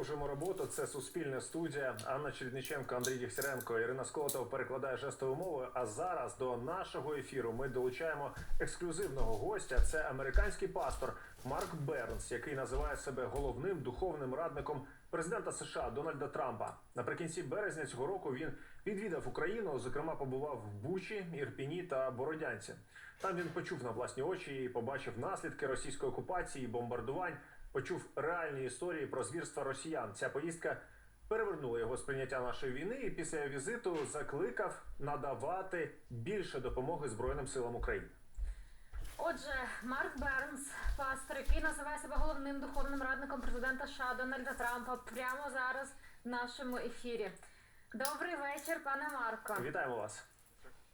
Продовжуємо роботу. Це суспільна студія. Анна Чередниченко, Андрій Дігтяренко, Ірина Сколотов перекладає жестовою мовою. А зараз до нашого ефіру ми долучаємо ексклюзивного гостя. Це американський пастор Марк Бернс, який називає себе головним духовним радником президента США Дональда Трампа. Наприкінці березня цього року він відвідав Україну. Зокрема, побував в Бучі, Ірпіні та Бородянці. Там він почув на власні очі і побачив наслідки російської окупації, бомбардувань почув реальні історії про звірства росіян. Ця поїздка перевернула його сприйняття нашої війни, і після візиту закликав надавати більше допомоги Збройним силам України. Отже, Марк Бернс, пастор, який називає себе головним духовним радником президента США Дональда Трампа, прямо зараз в нашому ефірі. Добрий вечір, пане Марко. Вітаємо вас.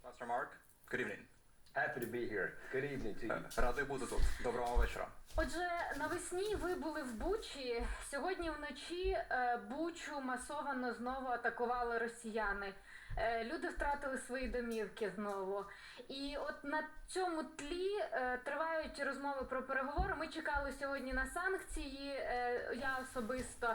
Pastor Mark, good evening. Happy to be here. Good evening to you. Е, Радий бути тут. Доброго вечора. Отже, навесні ви були в Бучі. Сьогодні вночі е, Бучу масовано знову атакували росіяни. Е, Люди втратили свої домівки знову. І от на цьому тлі тривають розмови про переговори. Ми чекали сьогодні на санкції. Я особисто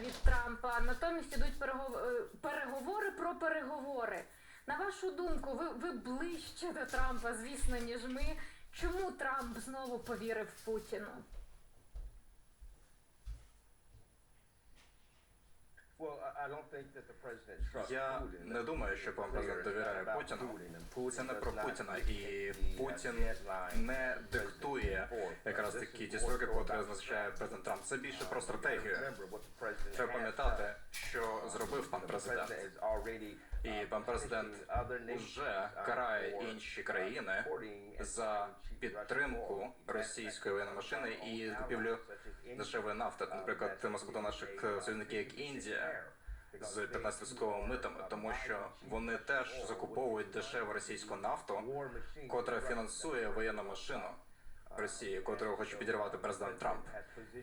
від Трампа. Натомість ідуть перегов- переговори про переговори. На вашу думку, ви, ви ближче до Трампа, звісно, ніж ми. Чому Трамп знову повірив Путіну? Я не думаю, що пан президент довіряє Путіну. Це не про Путіна, і Путін не диктує якраз такі ті строки, котрі назначає президент Трамп. Це більше про стратегію. Треба пам'ятати, що зробив пан президент. І пан президент вже карає інші країни за підтримку російської воєнної машини і купівлю дешевої нафти. Наприклад, до наших союзників, як Індія. З 15% митами, тому що вони теж закуповують дешеву російську нафту, котра фінансує воєнну машину Росії, котру хоче підірвати президент Трамп.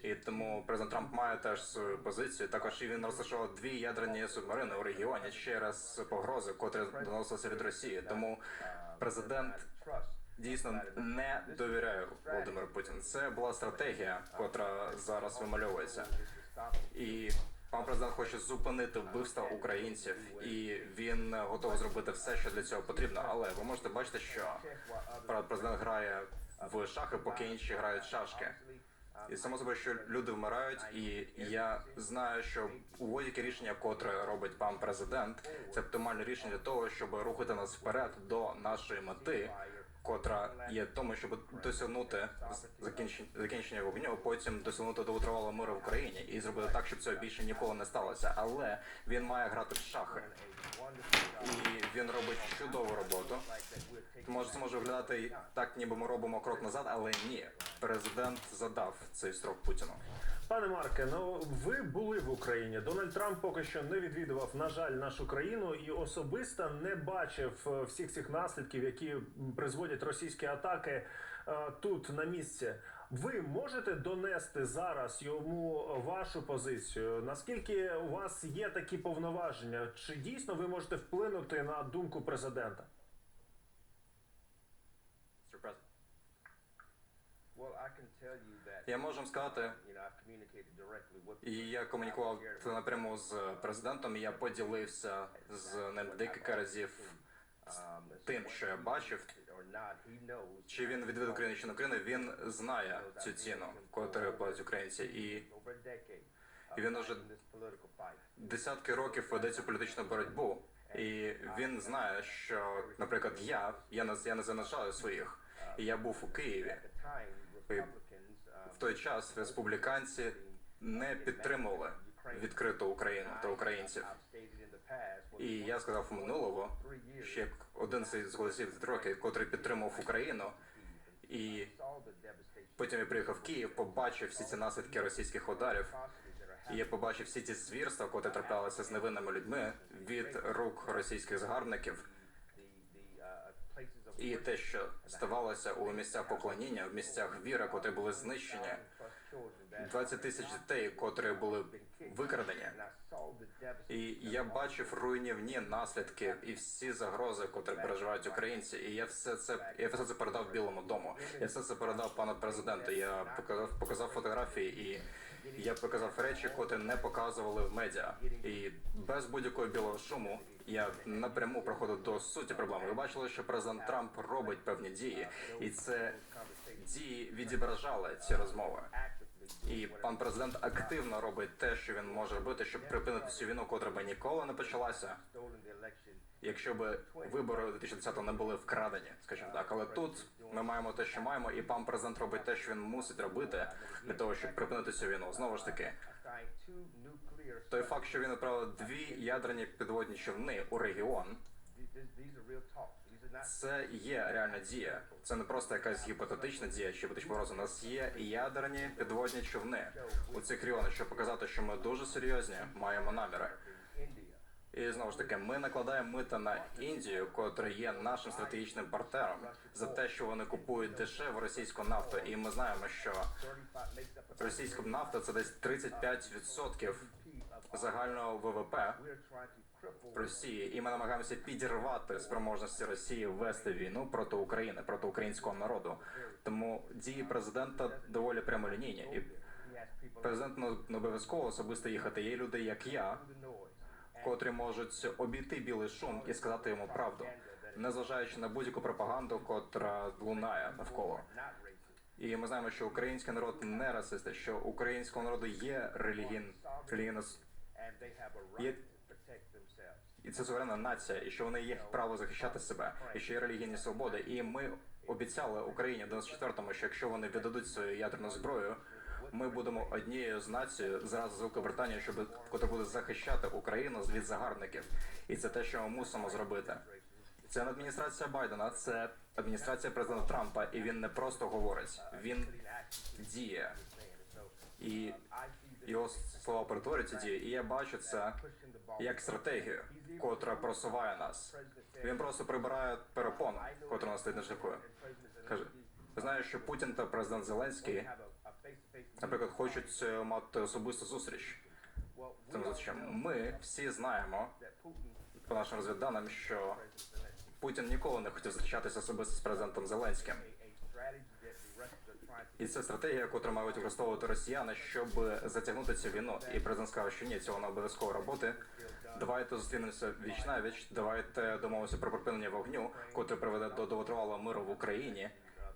І тому президент Трамп має теж свою позицію. Також і він розташував дві ядерні субмарини у регіоні через погрози, котрі доносилися від Росії. Тому президент дійсно не довіряє Володимиру Путіну. Це була стратегія, котра зараз вимальовується. І пан президент хоче зупинити вбивства українців, і він готовий зробити все, що для цього потрібно. Але ви можете бачити, що президент грає в шахи, поки інші грають шашки. І само собою, що люди вмирають, і я знаю, що будь-яке рішення, котре робить пан президент, це оптимальне рішення для того, щоб рухати нас вперед до нашої мети, котра є тому, щоб досягнути закінчення, закінчення вогню, потім досягнути довготривалого миру в Україні і зробити так, щоб цього більше ніколи не сталося. Але він має грати в шахи, і він робить чудову роботу. Може, це може виглядати так, ніби ми робимо крок назад, але ні. Президент задав цей строк Путіну. Пане Марке, ну ви були в Україні. Дональд Трамп поки що не відвідував, на жаль, нашу країну і особисто не бачив е, всіх цих наслідків, які призводять російські атаки е, тут на місці. Ви можете донести зараз йому вашу позицію? Наскільки у вас є такі повноваження? Чи дійсно ви можете вплинути на думку президента? Я можу вам сказати, і я комунікував напряму з президентом, і я поділився з ним декілька разів тим, що я бачив. Чи він відвідав Україну чи не Україну, він знає цю ціну, котру платять українці, і. І він уже десятки років веде цю політичну боротьбу. І він знає, що, наприклад, я, я не я не залишаю своїх, і я був у Києві. В той час республіканці не підтримували відкриту Україну та українців. І я сказав минулого, як один з голосів трохи, котрий підтримував Україну, і потім я приїхав в Київ, побачив всі ці наслідки російських ударів. І я побачив всі ці звірства, котрі траплялися з невинними людьми від рук російських загарбників, і те, що ставалося у місцях поклоніння, в місцях віри, котрі були знищені, plus children 20 тисяч дітей, котрі були викрадені. І я бачив руйнівні наслідки і всі загрози, котрі переживають українці. І я все це я все це передав Білому дому. Я все це передав пану президенту. Я показав показав фотографії, і Я показав речі, котрі не показували в медіа. І без будь-якого білого шуму я напряму проходив до суті проблеми. Ви бачили, що президент Трамп робить певні дії, і це дії відображали ці розмови. І пан президент активно робить те, що він може робити, щоб припинити цю війну, котра би ніколи не почалася, якщо б вибори у 2010 не були вкрадені, скажімо так. Але тут ми маємо те, що маємо, і пан президент робить те, що він мусить робити для того, щоб припинити цю війну. Знову ж таки, той факт, що він відправив дві ядерні підводні човни у регіон, це є реальна дія. Це не просто якась гіпотетична дія чи гіпотетична погроза. У нас є ядерні підводні човни у цих регіонах, щоб показати, що ми дуже серйозні маємо наміри. І знову ж таки, ми накладаємо мита на Індію, котра є нашим стратегічним партнером, за те, що вони купують дешеву російську нафту. І ми знаємо, що російська нафта це десь 35% загального ВВП Росії, і ми намагаємося підірвати спроможності Росії вести війну проти України, проти українського народу. Тому дії президента доволі прямолінійні. І президент не- обов'язково особисто їхати. Є люди, як я, котрі можуть обійти білий шум і сказати йому правду, незважаючи на будь-яку пропаганду, котра лунає навколо. І ми знаємо, що український народ не расисти, що українського народу є релігійна і це суверенна нація, і що вони є право захищати себе, і що є релігійні свободи. І ми обіцяли Україні в 94-му, що якщо вони віддадуть свою ядерну зброю, ми будемо однією з націй зразу з Великобританією, щоб котра буде захищати Україну від загарбників. І це те, що ми мусимо зробити. Це не адміністрація Байдена, це адміністрація президента Трампа, і він не просто говорить, він діє. І його слова перетворюються дії. І я бачу це як стратегію, котра просуває нас. Він просто прибирає перепону, котра нас стоїть на шляху. Каже, знаю, що Путін та президент Зеленський, наприклад, хочуть е, мати особисту зустріч. Цим зустрічам. Ми всі знаємо по нашим розвідданим, що Путін ніколи не хотів зустрічатися особисто з президентом Зеленським. І це стратегія, яку мають використовувати росіяни, щоб затягнути цю війну. І президент сказав, що ні, цього не обов'язково робити. Давайте зустрінемося віч на віч. Давайте домовимося про припинення вогню, котре приведе до довготривалого миру в Україні,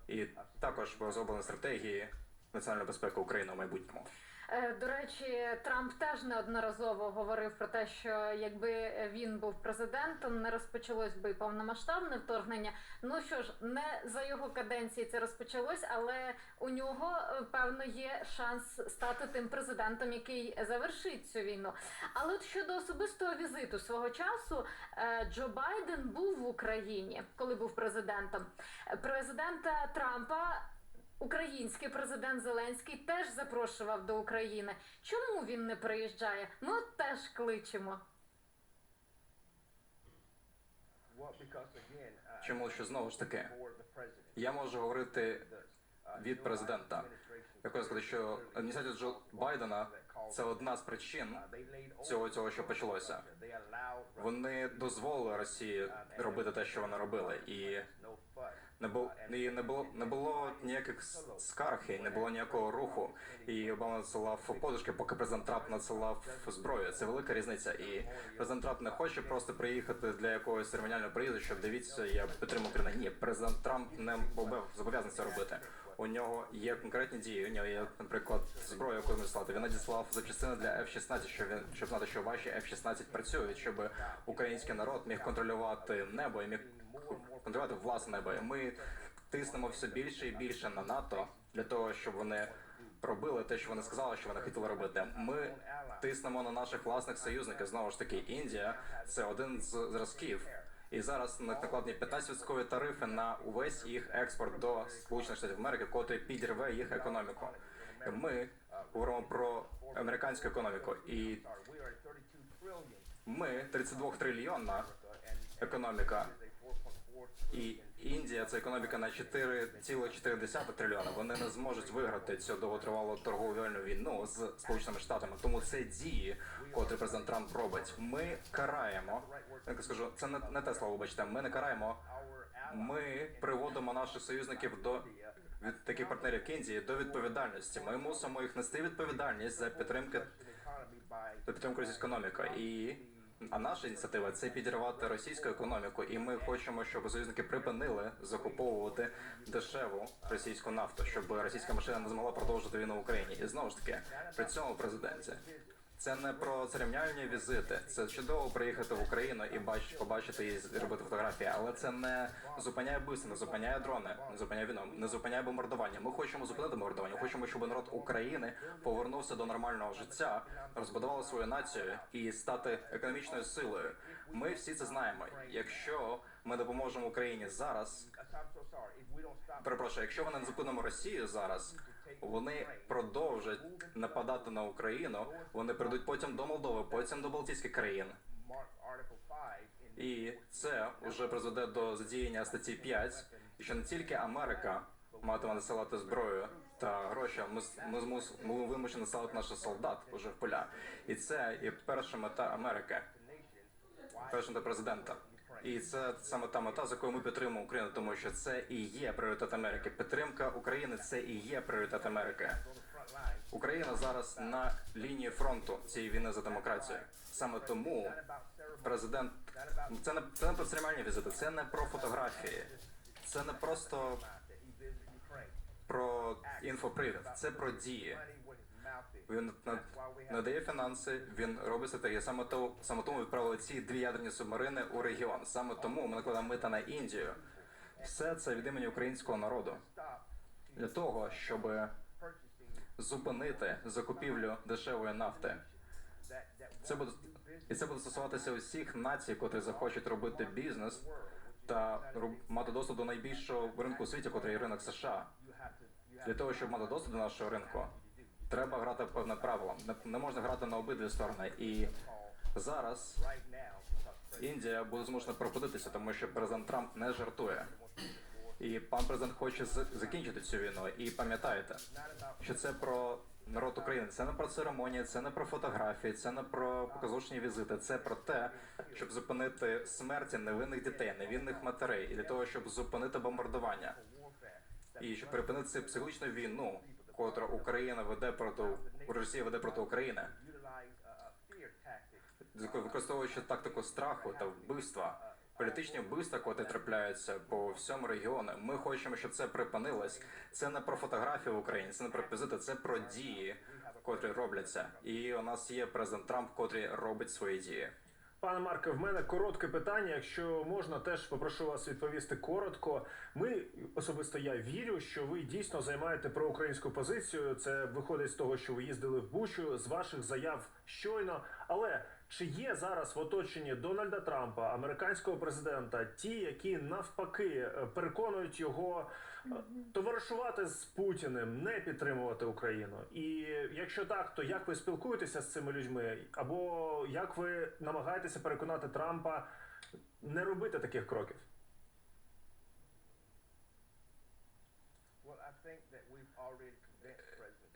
і також розроблені стратегії національної безпеки України в майбутньому. Е, До речі, Трамп теж неодноразово говорив про те, що якби він був президентом, не розпочалось би повномасштабне вторгнення. Ну що ж, не за його каденції це розпочалось, але у нього е, певно є шанс стати тим президентом, який завершить цю війну. Але от щодо особистого візиту свого часу, е, Джо Байден був в Україні, коли був президентом. Президента Трампа Український президент Зеленський теж запрошував до України. Чому він не приїжджає? Ми от теж кличемо. Чому що знову ж таки я можу говорити від президента. Я хочу сказати, що адміністрація Джо Байдена це одна з причин цього цього, що почалося. Вони дозволили Росії робити те, що вони робили, і не було не було не було ніяких скарг, і не було ніякого руху. І Обама надсилав подушки, поки президент Трамп надсилав зброю. Це велика різниця. І президент Трамп не хоче просто приїхати для якогось церемоніального приїзду, щоб дивіться, я підтримую Україну. Ні, президент Трамп не зобов'язаний це робити. У нього є конкретні дії. У нього є, наприклад, зброя, яку надіслати. Він надіслав запчастини для F-16, щоб він щоб знати, що ваші F-16 працюють, щоб український народ міг контролювати небо і міг контролювати власне небо. Ми тиснемо все більше і більше на НАТО для того, щоб вони робили те, що вони сказали, що вони хотіли робити. Ми тиснемо на наших власних союзників. Знову ж таки, Індія це один з зразків. І зараз на накладені 15% тарифи на увесь їх експорт до Сполучених Штатів Америки, котрий підірве їх економіку. Ми говоримо про американську економіку, і ми 32 трильйонна економіка. І Індія це економіка на 4,4 трильйона. Вони не зможуть виграти цю довготривалу торговельну війну з Сполученими Штатами. Тому це дії, котрі президент Трамп робить. Ми караємо. Я скажу, це не, не те слово, вибачте. Ми не караємо. Ми приводимо наших союзників до від таких партнерів Індії до відповідальності. Ми мусимо їх нести відповідальність за підтримки за підтримку економіки. І а наша ініціатива це підірвати російську економіку, і ми хочемо, щоб союзники припинили закуповувати дешеву російську нафту, щоб російська машина не змогла продовжити війну в Україні. І знову ж таки, при цьому президенті це не про церемоніальні візити. Це чудово приїхати в Україну і бач, побачити і зробити фотографії, але це не зупиняє бивство, не зупиняє дрони, не зупиняє війну, не зупиняє бомбардування. Ми хочемо зупинити бомбардування. Хочемо, щоб народ України повернувся до нормального життя, розбудував свою націю і стати економічною силою. Ми всі це знаємо. Якщо ми допоможемо Україні зараз, перепрошую, якщо ми не зупинимо Росію зараз, вони продовжать нападати на Україну. Вони прийдуть потім до Молдови, потім до Балтійських країн. І це вже призведе до задіяння статті 5, і що не тільки Америка матиме насилати зброю та гроші, ми, ми, змус, ми вимушені ставити наших солдат уже в поля. І це є перша мета Америки, перша мета президента. І це саме та мета, за якою ми підтримуємо Україну, тому що це і є пріоритет Америки. Підтримка України це і є пріоритет Америки. Україна зараз на лінії фронту цієї війни за демократію. Саме тому президент це не це не про церемоніальні візити, це не про фотографії, це не просто про інфопривід, це про дії. Він на- надає фінанси, він робить стратегію. Саме то саме тому відправили ці дві ядерні субмарини у регіон. Саме тому ми накладаємо мита на Індію. Все це від імені українського народу для того, щоб зупинити закупівлю дешевої нафти. Це буде і це буде стосуватися усіх націй, котрі захочуть робити бізнес та мати доступ до найбільшого ринку у світі, котрий ринок США. Для того, щоб мати доступ до нашого ринку, треба грати певне правило. Не, не можна грати на обидві сторони. І зараз Індія буде змушена пропадитися, тому що президент Трамп не жартує. І пан президент хоче закінчити цю війну. І пам'ятайте, що це про народ України. Це не про церемонії, це не про фотографії, це не про показушні візити. Це про те, щоб зупинити смерті невинних дітей, невинних матерей, і для того, щоб зупинити бомбардування і щоб припинити психологічну війну, котру Україна веде проти Росія веде проти України, використовуючи тактику страху та вбивства. Політичні вбивства, котрі трапляються по всьому регіону. Ми хочемо, щоб це припинилось. Це не про фотографії в Україні, це не про візити, це про дії, котрі робляться. І у нас є президент Трамп, котрий робить свої дії. Пане Марке, в мене коротке питання. Якщо можна, теж попрошу вас відповісти коротко. Ми особисто я вірю, що ви дійсно займаєте проукраїнську позицію. Це виходить з того, що ви їздили в Бучу, з ваших заяв щойно. Але чи є зараз в оточенні Дональда Трампа, американського президента, ті, які навпаки переконують його товаришувати з Путіним, не підтримувати Україну? І якщо так, то як ви спілкуєтеся з цими людьми? Або як ви намагаєтеся переконати Трампа не робити таких кроків?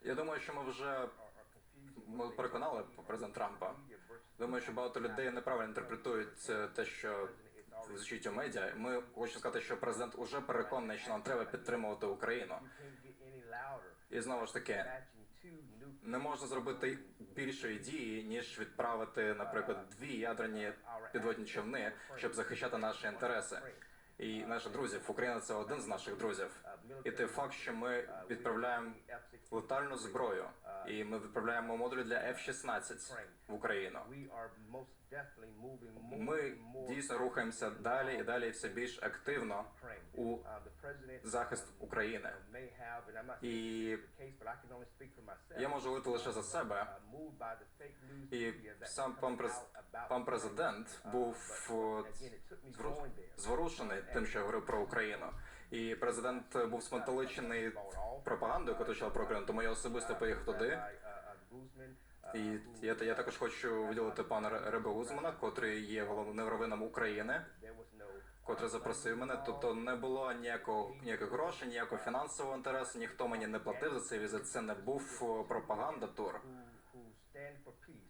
Я думаю, що ми вже ми переконали президента Трампа. Думаю, що багато людей неправильно інтерпретують е, те, що звучить у медіа. Ми хочу сказати, що президент уже переконаний, що нам треба підтримувати Україну. І знову ж таки, не можна зробити більшої дії, ніж відправити, наприклад, дві ядерні підводні човни, щоб захищати наші інтереси. І наших друзів. Україна це один з наших друзів. І той факт, що ми відправляємо летальну зброю, і ми відправляємо модулі для F-16 в Україну. Ми дійсно рухаємося далі і далі все більш активно у захист України. І я можу говорити лише за себе. І сам пан, през... пан президент був звору- зворушений тим, що я говорив про Україну. І президент був спантеличений пропагандою, яку про Україну, тому я особисто поїхав туди. І я, я також хочу виділити пана Ре- Реба Гузмана, котрий є головним раввином України, котрий запросив мене. Тобто не було ніякого ніяких грошей, ніякого фінансового інтересу, ніхто мені не платив за цей візит. Це не був о, пропаганда тур.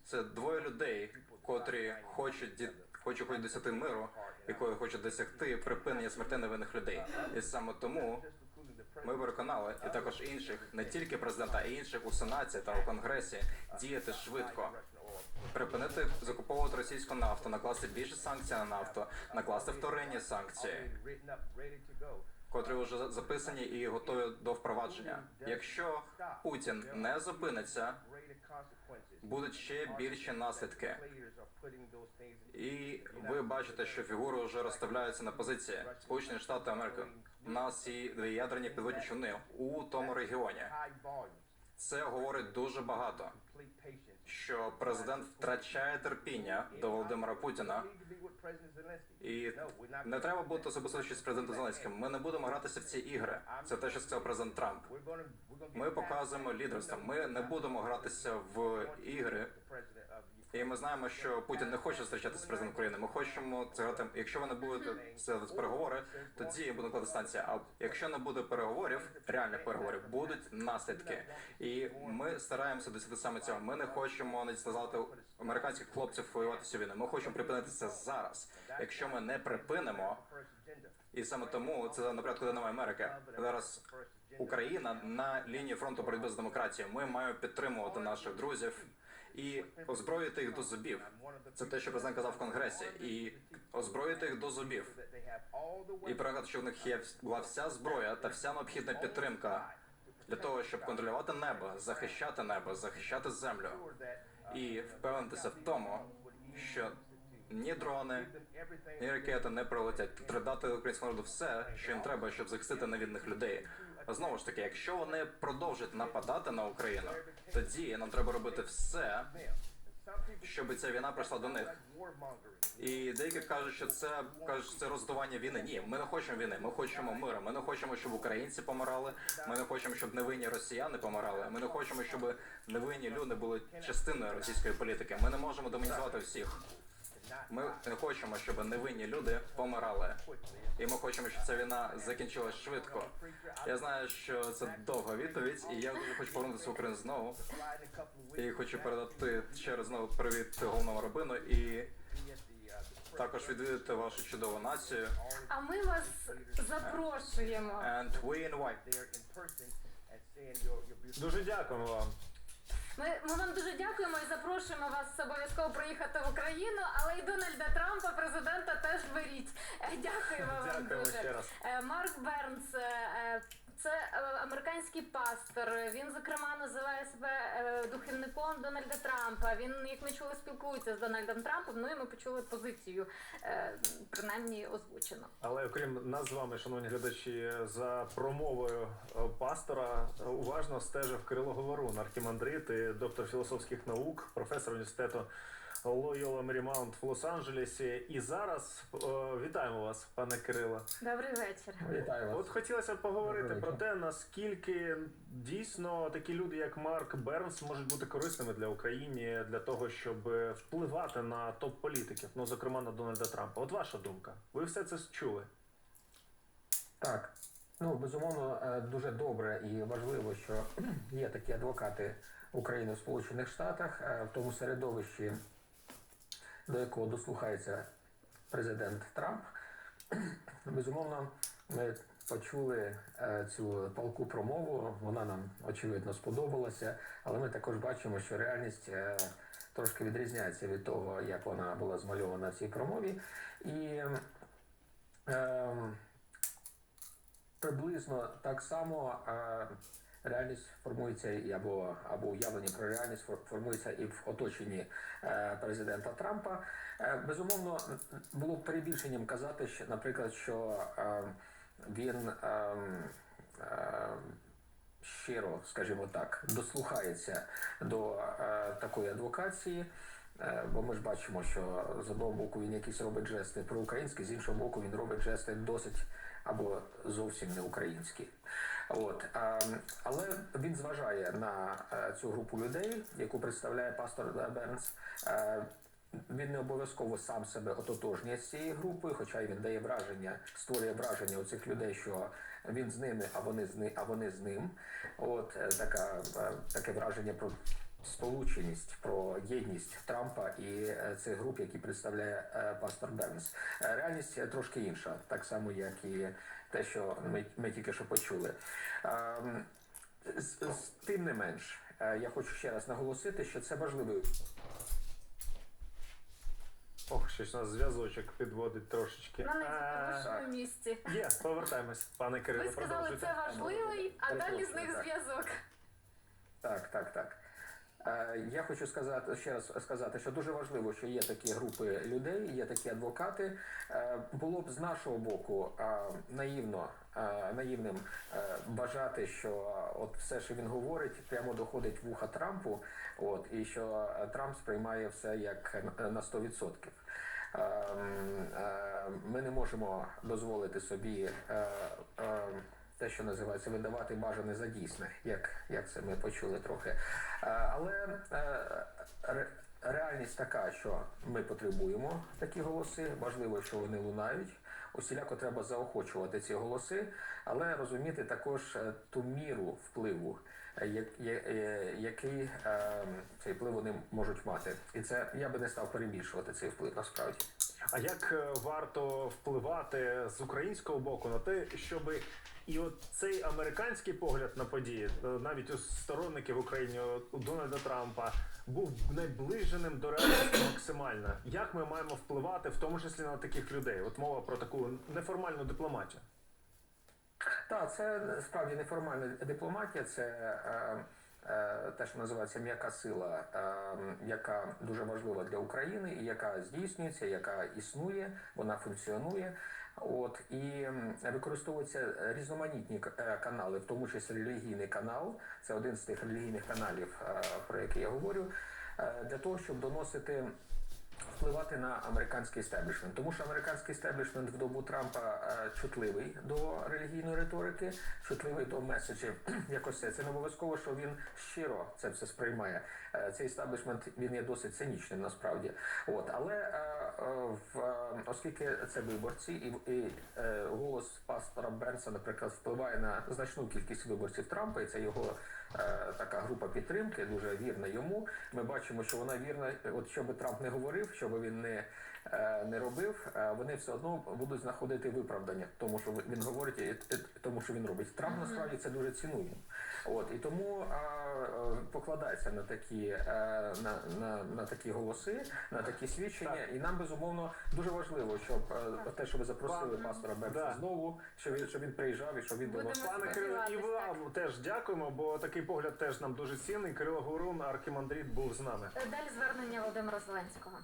Це двоє людей, котрі хочуть хочуть хоч досягти миру, якої хочуть досягти припинення смерти невинних людей. І саме тому Ми переконали і також інших, не тільки президента, а інших у сенаті та у конгресі діяти швидко. Припинити закуповувати російську нафту, накласти більше санкцій на нафту, накласти вторинні санкції, котрі вже записані і готові до впровадження. Якщо Путін не зупиниться. Будуть ще більші наслідки. І ви бачите, що фігури вже розставляються на позиції. Сполучені Штати Америки. У нас є ядерні підводні човни у тому регіоні. Це говорить дуже багато. Що президент втрачає терпіння до Володимира Путіна, і не треба бути особистості з президентом Зеленським. Ми не будемо гратися в ці ігри. Це те, що сказав президент Трамп. Ми показуємо лідерство. Ми не будемо гратися в ігри. І ми знаємо, що Путін не хоче зустрічатися з президентом України. Ми хочемо це. Якщо ви не це переговори, тоді буде клати станція. А якщо не буде переговорів, реальних переговорів, будуть наслідки. І ми стараємося досягти саме цього. Ми не хочемо надіслати американських хлопців воювати цю війну. Ми хочемо припинити це зараз. Якщо ми не припинимо, і саме тому це на порядку денному Америки. Зараз Україна на лінії фронту боротьби з демократією. Ми маємо підтримувати наших друзів і озброїти їх до зубів. Це те, що президент казав в конгресі, і озброїти їх до зубів. І переконати, що в них є була вся зброя та вся необхідна підтримка для того, щоб контролювати небо, захищати небо, захищати землю і впевнитися в тому, що ні дрони, ні ракети не прилетять. Треба дати українському народу все, що їм треба, щоб захистити невідних людей. А Знову ж таки, якщо вони продовжать нападати на Україну, тоді нам треба робити все, щоб ця війна прийшла до них. І деякі кажуть, що це кажуть, це роздування війни. Ні, ми не хочемо війни. Ми хочемо миру. Ми не хочемо, щоб українці помирали. Ми не хочемо, щоб невинні росіяни помирали. Ми не хочемо, щоб невинні люди були частиною російської політики. Ми не можемо демонізувати всіх. Ми не хочемо, щоб невинні люди помирали. І ми хочемо, щоб ця війна закінчилась швидко. Я знаю, що це довга відповідь, і я дуже хочу повернутися в Україну знову. І хочу передати ще раз знову привіт головному рабину і також відвідати вашу чудову націю. А ми вас запрошуємо. And we invite Дуже дякуємо вам. Ми, ми вам дуже дякуємо і запрошуємо вас обов'язково приїхати в Україну, але й Дональда Трампа, президента, теж беріть. Е, Дякуємо вам Дякуємо дуже. ще раз. Е, Марк Бернс. Це е, американський пастор. Він, зокрема, називає себе е, духовником Дональда Трампа. Він, як ми чули, спілкується з Дональдом Трампом. Ну і ми почули позицію, е, принаймні озвучено. Але окрім нас з вами, шановні глядачі, за промовою пастора уважно стежив Кирило Говорун, архімандрит і доктор філософських наук, професор університету Лойола Марімаунт в Лос-Анджелесі. І зараз е, вітаємо вас, пане Кирило. Добрий вечір. Вітаю вас. От хотілося б поговорити про те, наскільки дійсно такі люди, як Марк Бернс, можуть бути корисними для України для того, щоб впливати на топ-політиків, ну зокрема на Дональда Трампа. От ваша думка. Ви все це чули? Так. Ну, безумовно, е, дуже добре і важливо, що є такі адвокати України в Сполучених Штатах, е, в тому середовищі, до якого дослухається президент Трамп. Безумовно, ми почули е, цю палку промову, вона нам очевидно сподобалася, але ми також бачимо, що реальність е, трошки відрізняється від того, як вона була змальована в цій промові. І е, приблизно так само е, реальність формується або, або уявлення про реальність фор- формується і в оточенні е, президента Трампа. Е, безумовно, було б перебільшенням казати, що, наприклад, що е, він е, е, щиро, скажімо так, дослухається до такої адвокації. Бо ми ж бачимо, що з одного боку він якісь робить жести проукраїнські, з іншого боку він робить жести досить або зовсім не українські. От але він зважає на е, цю групу людей, яку представляє пастор Бернс. Е, він не обов'язково сам себе ототожнює з цією групою, хоча й він дає враження, створює враження у цих людей, що він з ними, а вони з ни, а вони з ним. От е, така, е, таке враження про сполученість, про єдність Трампа і е, цих груп, які представляє е, пастор Бернс. Е, Реальність е, трошки інша, так само як і те, що ми, ми тільки що почули. Ем, з, з тим не менш, е, я хочу ще раз наголосити, що це важливий Ох, щось у нас зв'язочок підводить трошечки. На Е, місці. Є, повертаємось, пане Кирило, Ви сказали, це важливий, а далі з них Так. зв'язок. Так, так, так. Е, Я хочу сказати ще раз сказати, що дуже важливо, що є такі групи людей, є такі адвокати. Е, Було б з нашого боку е, наївно, наївним бажати, що от все, що він говорить, прямо доходить в вуха Трампу, от і що Трамп сприймає все як на- на 100%. Ем, Ми не можемо дозволити собі те, що називається видавати бажане за дійсне, як, як це ми почули трохи. Е, Але е, реальність така, що ми потребуємо такі голоси. Важливо, що вони лунають. Усіляко треба заохочувати ці голоси, але розуміти також е, ту міру впливу, який цей вплив вони можуть мати. І це я би не став перебільшувати цей вплив насправді. А як е, варто впливати з українського боку на те, щоб і от цей американський погляд на події, е, навіть у сторонників України у Дональда Трампа, був наближеним до реальності максимально? Як ми маємо впливати, в тому числі на таких людей? От мова про таку неформальну дипломатію. Так, це справді неформальна дипломатія, це е, те, що називається м'яка сила, е, яка дуже важлива для України і яка здійснюється, яка існує, вона функціонує. От і використовуються різноманітні е, канали, в тому числі релігійний канал. Це один з тих релігійних каналів, е, про який я говорю, е, для того, щоб доносити впливати на американський істеблішмент. Тому що американський істеблішмент в добу Трампа е, чутливий до релігійної риторики, чутливий до меседжів. Якось це. Не обов'язково, що він щиро це все сприймає. Е, Цей істеблішмент він є досить цинічним насправді. От, але е, в, оскільки це виборці, і, і голос пастора Бернса, наприклад, впливає на значну кількість виборців Трампа, і це його така група підтримки, дуже вірна йому. Ми бачимо, що вона вірна. От що би Трамп не говорив, що би він не, е, не робив, е, вони все одно будуть знаходити виправдання, тому що він говорить, тому що він робить. Трамп насправді це дуже цінує. От і тому е, е, покладається на такі е, на, на, на такі голоси, на такі свідчення. І нам безумовно дуже важливо, щоб е, те, що ви запросили пастора Бернса Да. знову, що він щоб він приїжджав і щоб він Будемо доносив. Пане Кирило, і вам теж дякуємо, бо такий погляд теж нам дуже цінний. Кирило Гурун, архімандрит, був з нами. Далі звернення Володимира Зеленського.